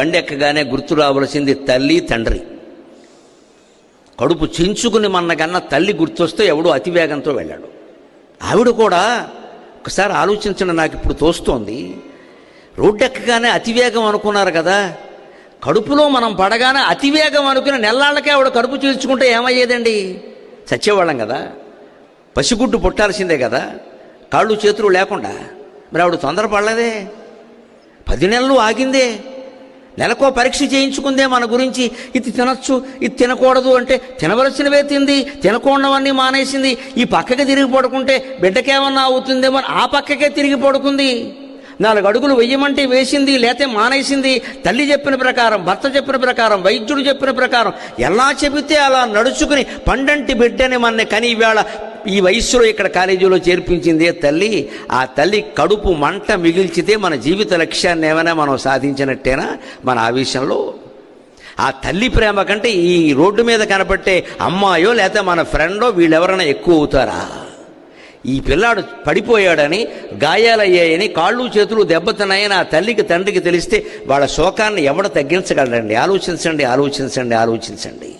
బండెక్కగానే గుర్తు రావలసింది తల్లి తండ్రి. కడుపు చించుకుని మన్నగన్న తల్లి గుర్తొస్తే ఎవడో అతివేగంతో వెళ్ళాడు. ఆవిడ కూడా ఒకసారి ఆలోచించండి నాకు ఇప్పుడు తోస్తోంది. రోడ్డెక్కగానే అతివేగం అనుకున్నారు కదా. కడుపులో మనం పడగానే అతివేగం అనుకుని నెల్లాళ్ళకే ఆవిడ కడుపు చీల్చుకుంటే ఏమయ్యేదండి? చచ్చేవాళ్ళం కదా. పసిగుడ్డు పుట్టాల్సిందే కదా. కాళ్ళు చేతులు లేకుండా. మరి ఆవిడ తొందరపడలేదే? పది నెలలు ఆగిందే. నెలకో పరీక్ష చేయించుకుందే మన గురించి. ఇది తినచ్చు ఇది తినకూడదు అంటే తినవలసినవే తింది తినకూడవన్నీ మానేసింది. ఈ పక్కకి తిరిగి పడుకుంటే బిడ్డకేమన్నా అవుతుందేమో ఆ పక్కకే తిరిగి పడుకుంది. నాలుగు అడుగులు వెయ్యమంటే వేసింది లేతే మానేసింది. తల్లి చెప్పిన ప్రకారం భర్త చెప్పిన ప్రకారం వైద్యుడు చెప్పిన ప్రకారం ఎలా చెబితే అలా నడుచుకుని పండంటి బిడ్డని మన కని ఈవేళ ఈ వయస్సులో ఇక్కడ కాలేజీలో చేర్పించిందే తల్లి. ఆ తల్లి కడుపు మంట మిగిల్చితే మన జీవిత లక్ష్యాన్ని ఏమైనా మనం సాధించినట్టేనా? మన ఆవేశంలో ఆ తల్లి ప్రేమ కంటే ఈ రోడ్డు మీద కనపట్టే అమ్మాయో లేకపోతే మన ఫ్రెండో వీళ్ళెవరైనా ఎక్కువ అవుతారా? ఈ పిల్లాడు పడిపోయాడని గాయాలయ్యాయని కాళ్ళు చేతులు దెబ్బతున్నాయని ఆ తల్లికి తండ్రికి తెలిస్తే వాళ్ళ శోకాన్ని ఎవడ తగ్గించగలరండి ఆలోచించండి ఆలోచించండి ఆలోచించండి.